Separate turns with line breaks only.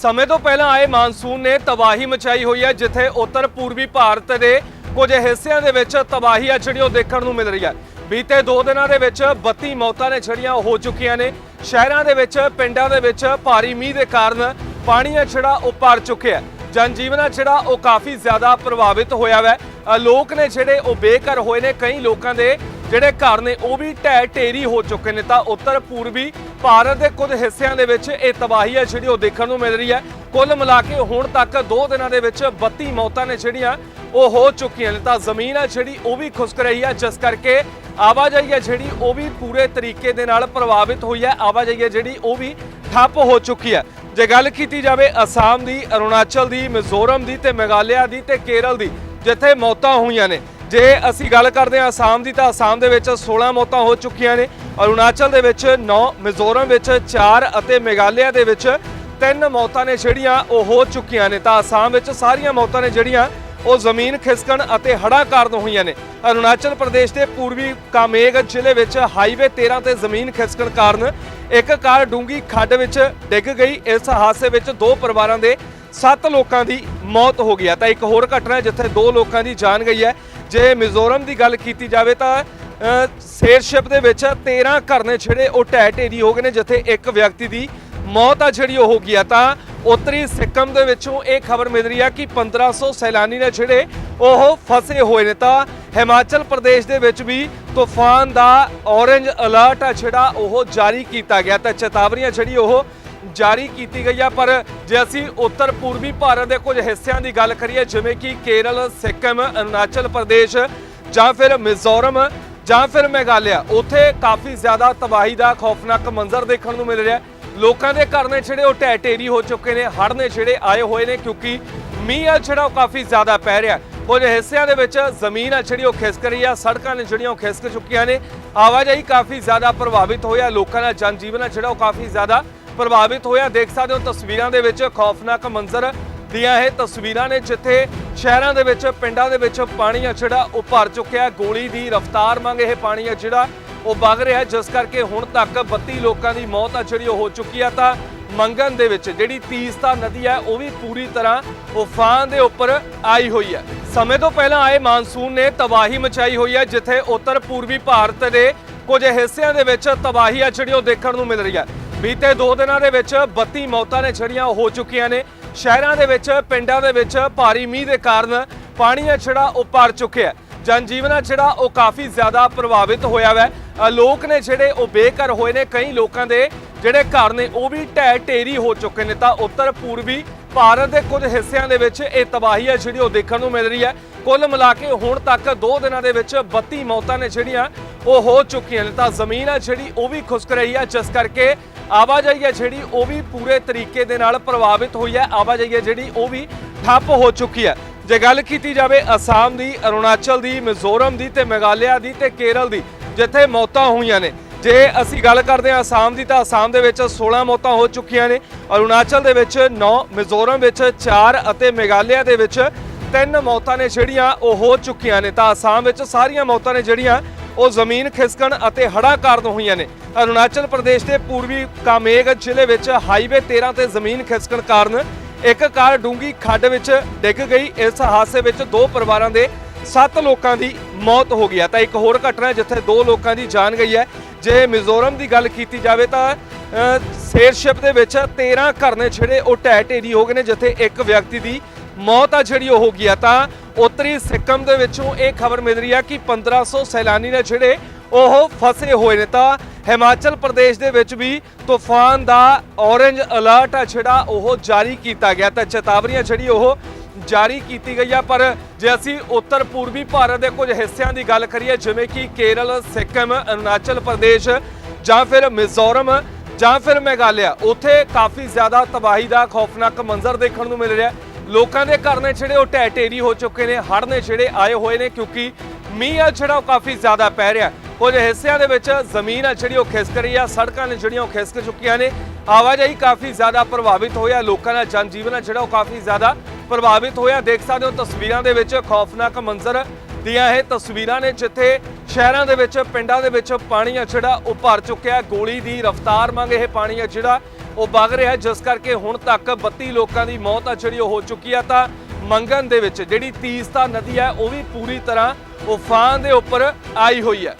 ਸਮੇਂ ਤੋਂ ਪਹਿਲਾਂ ਆਏ ਮਾਨਸੂਨ ਨੇ ਤਬਾਹੀ ਮਚਾਈ ਹੋਈ ਹੈ, ਜਿੱਥੇ ਉੱਤਰ ਪੂਰਬੀ ਭਾਰਤ ਦੇ ਕੁਝ ਹਿੱਸਿਆਂ ਦੇ ਵਿੱਚ ਤਬਾਹੀ ਆ ਜਿਹੜੀ ਉਹ ਦੇਖਣ ਨੂੰ ਮਿਲ ਰਹੀ ਹੈ। ਬੀਤੇ 2 ਦਿਨਾਂ ਦੇ ਵਿੱਚ 32 ਮੌਤਾਂ ਨੇ ਜਿਹੜੀਆਂ ਹੋ ਚੁੱਕੀਆਂ ਨੇ। ਸ਼ਹਿਰਾਂ ਦੇ ਵਿੱਚ, ਪਿੰਡਾਂ ਦੇ ਵਿੱਚ ਭਾਰੀ ਮੀਂਹ ਦੇ ਕਾਰਨ ਪਾਣੀ ਆ ਜਿਹੜਾ ਉਹ ਭਰ ਚੁੱਕਿਆ ਜਨਜੀਵਨ ਆ ਜਿਹੜਾ ਉਹ ਕਾਫੀ ਜ਼ਿਆਦਾ ਪ੍ਰਭਾਵਿਤ ਹੋਇਆ ਵੈ। ਲੋਕ ਨੇ ਜਿਹੜੇ ਉਹ ਬੇਘਰ ਹੋਏ ਨੇ, ਕਈ ਲੋਕਾਂ ਦੇ ਜਿਹੜੇ ਘਰ ਨੇ, ਉਹ ਵੀ ਢਹਿ ਢੇਰੀ ਹੋ ਚੁੱਕੇ ਨੇ। ਤਾਂ ਉੱਤਰ ਪੂਰਬੀ ਭਾਰਤ ਦੇ ਕੁਝ ਹਿੱਸਿਆਂ ਦੇ ਵਿੱਚ ਇਹ ਤਬਾਹੀ ਹੈ, ਜਿਹੜੀ ਉਹ ਦੇਖਣ ਨੂੰ ਮਿਲ ਰਹੀ ਹੈ। ਕੁੱਲ ਮਿਲਾ ਕੇ ਹੁਣ ਤੱਕ 2 ਦਿਨਾਂ ਦੇ ਵਿੱਚ 32 ਮੌਤਾਂ ਨੇ ਜਿਹੜੀਆਂ ਉਹ ਹੋ ਚੁੱਕੀਆਂ ਨੇ। ਤਾਂ ਜ਼ਮੀਨ ਹੈ ਜਿਹੜੀ, ਉਹ ਵੀ ਖੁਸਕ ਰਹੀ ਹੈ। ਜਿਸ ਕਰਕੇ ਆਵਾਜਾਈ ਹੈ ਜਿਹੜੀ, ਉਹ ਵੀ ਪੂਰੇ ਤਰੀਕੇ ਦੇ ਨਾਲ ਪ੍ਰਭਾਵਿਤ ਹੋਈ ਹੈ। ਆਵਾਜਾਈ ਹੈ ਜਿਹੜੀ, ਉਹ ਵੀ ਠੱਪ ਹੋ ਚੁੱਕੀ ਹੈ। ਜੇ ਗੱਲ ਕੀਤੀ ਜਾਵੇ ਅਸਾਮ ਦੀ, ਅਰੁਣਾਚਲ ਦੀ, ਮਿਜ਼ੋਰਮ ਦੀ ਤੇ ਮੇਘਾਲਿਆ ਦੀ ਤੇ ਕੇਰਲ ਦੀ, ਜਿੱਥੇ ਮੌਤਾਂ ਹੋਈਆਂ ਨੇ ਜੇ ਅਸੀਂ ਗੱਲ ਕਰਦੇ ਹਾਂ ਅਸਾਮ ਦੀ ਤਾਂ ਅਸਾਮ ਦੇ ਵਿੱਚ 16 ਮੌਤਾਂ ਹੋ ਚੁੱਕੀਆਂ ਨੇ ਅਰੁਣਾਚਲ ਦੇ ਵਿੱਚ 9 ਮਿਜ਼ੋਰਮ ਵਿੱਚ 4 ਅਤੇ ਮੇਘਾਲਿਆ ਦੇ ਵਿੱਚ 3 ਮੌਤਾਂ ਨੇ ਜਿਹੜੀਆਂ ਉਹ ਹੋ ਚੁੱਕੀਆਂ ਨੇ। ਤਾਂ ਅਸਾਮ ਵਿੱਚ ਸਾਰੀਆਂ ਮੌਤਾਂ ਨੇ ਜਿਹੜੀਆਂ ਉਹ ਜ਼ਮੀਨ ਖਿਸਕਣ ਅਤੇ ਹੜ੍ਹਾਂ ਕਾਰਨ ਹੋਈਆਂ ਨੇ। ਅਰੁਣਾਚਲ ਪ੍ਰਦੇਸ਼ ਦੇ ਪੂਰਬੀ ਕਾਮੇਗ ਜ਼ਿਲ੍ਹੇ ਵਿੱਚ ਹਾਈਵੇ 13 ਤੇ ਜ਼ਮੀਨ ਖਿਸਕਣ ਕਾਰਨ ਇੱਕ ਕਾਰ ਡੂੰਗੀ ਖੱਡ ਵਿੱਚ ਡਿੱਗ ਗਈ। ਇਸ ਹਾਦਸੇ ਵਿੱਚ ਦੋ ਪਰਿਵਾਰਾਂ ਦੇ 7 ਲੋਕਾਂ ਦੀ ਮੌਤ ਹੋ ਗਈ ਹੈ ਤਾਂ ਇੱਕ ਹੋਰ ਘਟਨਾ ਹੈ ਜਿੱਥੇ ਦੋ ਲੋਕਾਂ ਦੀ ਜਾਨ ਗਈ ਹੈ। ਜੇ ਮਿਜ਼ੋਰਮ ਦੀ ਗੱਲ ਕੀਤੀ ਜਾਵੇ ਤਾਂ ਸ਼ੇਰਸ਼ਿਪ ਦੇ ਵਿੱਚ 13 ਘਰ ਨੇ ਜਿਹੜੇ ਉਹ ਢਹਿ ਢੇਰੀ ਹੋ ਗਏ ਨੇ, ਜਿੱਥੇ ਇੱਕ ਵਿਅਕਤੀ ਦੀ ਮੌਤ ਆ ਜਿਹੜੀ ਉਹ ਹੋ ਗਈ ਆ। ਤਾਂ ਉੱਤਰੀ ਸਿੱਕਮ ਦੇ ਵਿੱਚੋਂ ਇਹ ਖਬਰ ਮਿਲ ਰਹੀ ਆ ਕਿ 1500 ਸੈਲਾਨੀ ਨੇ ਜਿਹੜੇ ਉਹ ਫਸੇ ਹੋਏ ਨੇ। ਤਾਂ ਹਿਮਾਚਲ ਪ੍ਰਦੇਸ਼ ਦੇ ਵਿੱਚ ਵੀ ਤੂਫਾਨ ਦਾ ਔਰੇਂਜ ਅਲਰਟ ਆ ਜਿਹੜਾ ਉਹ ਜਾਰੀ ਕੀਤਾ ਗਿਆ। ਤਾਂ ਚੇਤਾਵਨੀਆਂ ਜਿਹੜੀ ਉਹ ਜਾਰੀ ਕੀਤੀ ਗਈ ਆ, ਪਰ ਜੇ ਅਸੀਂ ਉੱਤਰ ਪੂਰਬੀ ਭਾਰਤ ਦੇ ਕੁਝ ਹਿੱਸਿਆਂ ਦੀ ਗੱਲ ਕਰੀਏ, ਜਿਵੇਂ ਕਿ ਕੇਰਲ, ਸਿੱਕਮ, ਅਰੁਣਾਚਲ ਪ੍ਰਦੇਸ਼ ਜਾਂ ਫਿਰ ਮਿਜ਼ੋਰਮ ਜਾਂ ਫਿਰ ਮੇਘਾਲਿਆ, ਉੱਥੇ ਕਾਫੀ ਜ਼ਿਆਦਾ ਤਬਾਹੀ ਦਾ ਖੌਫਨਾਕ ਮੰਜ਼ਰ ਦੇਖਣ ਨੂੰ ਮਿਲ ਰਿਹਾ ਹੈ। ਲੋਕਾਂ ਦੇ ਘਰ ਨੇ ਜਿਹੜੇ ਉਹ ਢਹਿ ਢੇਰੀ ਹੋ ਚੁੱਕੇ ਨੇ, ਹੜ੍ਹ ਨੇ ਜਿਹੜੇ ਆਏ ਹੋਏ ਨੇ, ਕਿਉਂਕਿ ਮੀਂਹ ਆ ਜਿਹੜਾ ਉਹ ਕਾਫੀ ਜ਼ਿਆਦਾ ਪੈ ਰਿਹਾ ਕੁਝ ਹਿੱਸਿਆਂ ਦੇ ਵਿੱਚ ਜ਼ਮੀਨ ਆ ਜਿਹੜੀ ਉਹ ਖਿਸਕ ਰਹੀ ਆ, ਸੜਕਾਂ ਨੇ ਜਿਹੜੀਆਂ ਉਹ ਖਿਸਕ ਚੁੱਕੀਆਂ ਨੇ, ਆਵਾਜਾਈ ਕਾਫੀ ਜ਼ਿਆਦਾ ਪ੍ਰਭਾਵਿਤ ਹੋਇਆ, ਲੋਕਾਂ ਦਾ ਜਨਜੀਵਨ ਆ ਜਿਹੜਾ ਉਹ ਕਾਫੀ ਜ਼ਿਆਦਾ ਪ੍ਰਭਾਵਿਤ ਹੋਇਆ। ਦੇਖ ਸਕਦੇ ਹੋ ਤਸਵੀਰਾਂ ਦੇ ਵਿੱਚ ਖੌਫਨਾਕ ਮੰਜ਼ਰ ਦੀਆਂ ਇਹ ਤਸਵੀਰਾਂ ਨੇ, ਜਿੱਥੇ ਸ਼ਹਿਰਾਂ ਦੇ ਵਿੱਚ, ਪਿੰਡਾਂ ਦੇ ਵਿੱਚ ਪਾਣੀ ਆ ਜਿਹੜਾ ਉਹ ਭਰ ਚੁੱਕਿਆ। ਗੋਲੀ ਦੀ ਰਫ਼ਤਾਰ ਮੰਗ ਇਹ ਪਾਣੀ ਆ ਜਿਹੜਾ ਉਹ ਵਗ ਰਿਹਾ ਜਿਸ ਕਰਕੇ ਹੁਣ ਤੱਕ 32 ਲੋਕਾਂ ਦੀ ਮੌਤ ਆ ਜਿਹੜੀ ਉਹ ਹੋ ਚੁੱਕੀ ਆ। ਤਾਂ ਮੰਗਨ ਦੇ ਵਿੱਚ ਜਿਹੜੀ ਤੀਸਤਾ ਨਦੀ ਹੈ ਉਹ ਵੀ ਪੂਰੀ ਤਰ੍ਹਾਂ ਉਫਾਨ ਦੇ ਉੱਪਰ ਆਈ ਹੋਈ ਹੈ ਸਮੇਂ ਤੋਂ ਪਹਿਲਾਂ ਆਏ ਮਾਨਸੂਨ ਨੇ ਤਬਾਹੀ ਮਚਾਈ ਹੋਈ ਹੈ ਜਿੱਥੇ ਉੱਤਰ ਪੂਰਬੀ ਭਾਰਤ ਦੇ ਕੁਝ ਹਿੱਸਿਆਂ ਦੇ ਵਿੱਚ ਤਬਾਹੀ ਆ ਜਿਹੜੀ ਉਹ ਦੇਖਣ ਨੂੰ ਮਿਲ ਰਹੀ ਹੈ ਬੀਤੇ 2 ਦਿਨਾਂ ਦੇ ਵਿੱਚ 32 ਮੌਤਾਂ ਨੇ ਜਿਹੜੀਆਂ ਉਹ ਹੋ ਚੁੱਕੀਆਂ ਨੇ। ਸ਼ਹਿਰਾਂ ਦੇ ਵਿੱਚ, ਪਿੰਡਾਂ ਦੇ ਵਿੱਚ ਭਾਰੀ ਮੀਂਹ ਦੇ ਕਾਰਨ ਪਾਣੀ ਆ ਜਿਹੜਾ ਉਹ ਭਰ ਚੁੱਕਿਆ ਜਨਜੀਵਨ ਆ ਜਿਹੜਾ ਉਹ ਕਾਫੀ ਜ਼ਿਆਦਾ ਪ੍ਰਭਾਵਿਤ ਹੋਇਆ ਵੈ। ਲੋਕ ਨੇ ਜਿਹੜੇ ਉਹ ਬੇਘਰ ਹੋਏ ਨੇ। ਕਈ ਲੋਕਾਂ ਦੇ ਜਿਹੜੇ ਘਰ ਨੇ, ਉਹ ਵੀ ਢਹਿ ਢੇਰੀ ਹੋ ਚੁੱਕੇ ਨੇ। ਤਾਂ ਉੱਤਰ ਪੂਰਬੀ ਭਾਰਤ ਦੇ ਕੁਝ ਹਿੱਸਿਆਂ ਦੇ ਵਿੱਚ ਇਹ ਤਬਾਹੀ ਹੈ ਜਿਹੜੀ ਉਹ ਦੇਖਣ ਨੂੰ ਮਿਲ ਰਹੀ ਹੈ। ਕੁੱਲ ਮਿਲਾ ਕੇ ਹੁਣ ਤੱਕ 2 ਦਿਨਾਂ ਦੇ ਵਿੱਚ 32 ਮੌਤਾਂ ਨੇ ਜਿਹੜੀਆਂ ਉਹ ਹੋ ਚੁੱਕੀਆਂ ਨੇ। ਤਾਂ ਜ਼ਮੀਨ ਆ ਜਿਹੜੀ, ਉਹ ਵੀ ਖੁਸਕ ਰਹੀ ਹੈ। ਜਿਸ ਕਰਕੇ ਆਵਾਜਾਈ ਹੈ ਜਿਹੜੀ ਉਹ ਵੀ ਪੂਰੇ ਤਰੀਕੇ ਦੇ ਨਾਲ ਪ੍ਰਭਾਵਿਤ ਹੋਈ ਹੈ। ਆਵਾਜਾਈ ਹੈ ਜਿਹੜੀ ਉਹ ਵੀ ਠੱਪ ਹੋ ਚੁੱਕੀ ਹੈ। ਜੇ ਗੱਲ ਕੀਤੀ ਜਾਵੇ ਅਸਾਮ ਦੀ, ਅਰੁਣਾਚਲ ਦੀ, ਮਿਜ਼ੋਰਮ ਦੀ ਤੇ ਮੇਘਾਲਿਆ ਦੀ ਤੇ ਕੇਰਲ ਦੀ, ਜਿੱਥੇ ਮੌਤਾਂ ਹੋਈਆਂ ਨੇ। ਜੇ ਅਸੀਂ ਗੱਲ ਕਰਦੇ ਹਾਂ ਅਸਾਮ ਦੀ ਤਾਂ ਅਸਾਮ ਦੇ ਵਿੱਚ 16 ਮੌਤਾਂ ਹੋ ਚੁੱਕੀਆਂ ਨੇ। ਅਰੁਣਾਚਲ ਦੇ ਵਿੱਚ 9 ਮਿਜ਼ੋਰਮ ਵਿੱਚ 4 ਅਤੇ ਮੇਘਾਲਿਆ ਦੇ ਵਿੱਚ ਤਿੰਨ ਮੌਤਾਂ ਨੇ ਜਿਹੜੀਆਂ ਉਹ ਹੋ ਚੁੱਕੀਆਂ ਨੇ। ਤਾਂ ਅਸਾਮ ਵਿੱਚ ਸਾਰੀਆਂ ਮੌਤਾਂ ਨੇ ਜਿਹੜੀਆਂ ਉਹ ਜ਼ਮੀਨ ਖਿਸਕਣ ਅਤੇ ਹੜ੍ਹਾਂ ਕਾਰਨ ਹੋਈਆਂ ਨੇ। ਅਰੁਣਾਚਲ ਪ੍ਰਦੇਸ਼ ਦੇ ਪੂਰਬੀ ਕਾਮੇਗ ਜ਼ਿਲ੍ਹੇ ਵਿੱਚ ਹਾਈਵੇ 13 ਤੇ ਜ਼ਮੀਨ ਖਿਸਕਣ ਕਾਰਨ ਇੱਕ ਕਾਰ ਡੂੰਗੀ ਖੱਡ ਵਿੱਚ ਡਿੱਗ ਗਈ। ਇਸ ਹਾਦਸੇ ਵਿੱਚ ਦੋ ਪਰਿਵਾਰਾਂ ਦੇ 7 ਲੋਕਾਂ ਦੀ ਮੌਤ ਹੋ ਗਈ ਹੈ। ਤਾਂ ਇੱਕ ਹੋਰ ਘਟਨਾ ਜਿੱਥੇ ਦੋ ਲੋਕਾਂ ਦੀ ਜਾਨ ਗਈ ਹੈ। ਜੇ ਮਿਜ਼ੋਰਮ ਦੀ ਗੱਲ ਕੀਤੀ ਜਾਵੇ ਤਾਂ ਸ਼ੇਰਸ਼ਿਪ ਦੇ ਵਿੱਚ 13 ਘਰ ਨੇ ਜਿਹੜੇ ਉਹ ਢਹਿ ਢੇਰੀ ਹੋ ਗਏ ਨੇ, ਜਿੱਥੇ ਇੱਕ ਵਿਅਕਤੀ ਦੀ ਮੌਤ ਆ ਜਿਹੜੀ ਉਹ ਹੋ ਗਈ ਆ ਤਾਂ ਉੱਤਰੀ ਸਿੱਕਮ ਦੇ ਵਿੱਚੋਂ ਇਹ ਖਬਰ ਮਿਲ ਰਹੀ ਆ ਕਿ 1500 ਸੈਲਾਨੀ ਨੇ ਜਿਹੜੇ ਉਹ ਫਸੇ ਹੋਏ ਨੇ ਤਾਂ ਹਿਮਾਚਲ ਪ੍ਰਦੇਸ਼ ਦੇ ਵਿੱਚ ਵੀ ਤੂਫਾਨ ਦਾ ਔਰੇਂਜ ਅਲਰਟ ਆ ਜਿਹੜਾ ਉਹ ਜਾਰੀ ਕੀਤਾ ਗਿਆ ਤਾਂ ਚੇਤਾਵਨੀਆਂ ਜਿਹੜੀ ਉਹ ਜਾਰੀ ਕੀਤੀ ਗਈ ਆ। ਪਰ ਜੇ ਅਸੀਂ ਉੱਤਰ ਪੂਰਬੀ ਭਾਰਤ ਦੇ ਕੁਝ ਹਿੱਸਿਆਂ ਦੀ ਗੱਲ ਕਰੀਏ, ਜਿਵੇਂ ਕਿ ਕੇਰਲ, ਸਿੱਕਮ, ਅਰੁਣਾਚਲ ਪ੍ਰਦੇਸ਼ ਜਾਂ ਫਿਰ ਮਿਜ਼ੋਰਮ ਜਾਂ ਫਿਰ ਮੇਘਾਲਿਆ, ਉੱਥੇ ਕਾਫੀ ਜ਼ਿਆਦਾ ਤਬਾਹੀ ਦਾ ਖੌਫਨਾਕ ਮੰਜ਼ਰ ਦੇਖਣ ਨੂੰ ਮਿਲ ਰਿਹਾ। ਹੈ ਲੋਕਾਂ ਦੇ ਘਰ ਨੇ ਜਿਹੜੇ ਉਹ ਢਹਿ ਢੇਰੀ ਹੋ ਚੁੱਕੇ ਨੇ, ਹੜ੍ਹ ਨੇ ਜਿਹੜੇ ਆਏ ਹੋਏ ਨੇ ਕਿਉਂਕਿ ਮੀਂਹ ਆ ਜਿਹੜਾ ਉਹ ਕਾਫੀ ਜ਼ਿਆਦਾ ਪੈ ਰਿਹਾ। ਕੁਝ ਹਿੱਸਿਆਂ ਦੇ ਵਿੱਚ ਜ਼ਮੀਨ ਆ ਜਿਹੜੀ ਉਹ ਖਿਸਕ ਰਹੀ ਆ, ਸੜਕਾਂ ਨੇ ਜਿਹੜੀਆਂ ਉਹ ਖਿਸਕ ਚੁੱਕੀਆਂ ਨੇ। ਆਵਾਜਾਈ ਕਾਫੀ ਜ਼ਿਆਦਾ ਪ੍ਰਭਾਵਿਤ ਹੋਇਆ, ਲੋਕਾਂ ਦਾ ਜਨਜੀਵਨ ਆ ਜਿਹੜਾ ਉਹ ਕਾਫੀ ਜ਼ਿਆਦਾ ਪ੍ਰਭਾਵਿਤ ਹੋਇਆ। ਦੇਖ ਸਕਦੇ ਹੋ ਤਸਵੀਰਾਂ ਦੇ ਵਿੱਚ ਖੌਫਨਾਕ ਮੰਜ਼ਰ ਦੀਆਂ ਇਹ ਤਸਵੀਰਾਂ ਨੇ, ਜਿੱਥੇ ਸ਼ਹਿਰਾਂ ਦੇ ਵਿੱਚ, ਪਿੰਡਾਂ ਦੇ ਵਿੱਚ ਪਾਣੀ ਆ ਜਿਹੜਾ ਉਹ ਭਰ ਚੁੱਕਿਆ। ਗੋਲੀ ਦੀ ਰਫ਼ਤਾਰ ਮੰਗ ਇਹ ਪਾਣੀ ਆ ਜਿਹੜਾ ਉਹ ਵਗ ਰਿਹਾ ਜਿਸ ਕਰਕੇ ਹੁਣ ਤੱਕ 32 ਲੋਕਾਂ ਦੀ ਮੌਤ ਆ ਜਿਹੜੀ ਉਹ ਹੋ ਚੁੱਕੀ ਆ ਤਾਂ ਮੰਗਨ ਦੇ ਵਿੱਚ ਜਿਹੜੀ ਤੀਸਤਾ ਨਦੀ ਹੈ, ਉਹ ਵੀ ਪੂਰੀ ਤਰ੍ਹਾਂ ਉਫਾਨ ਦੇ ਉੱਪਰ ਆਈ ਹੋਈ ਹੈ।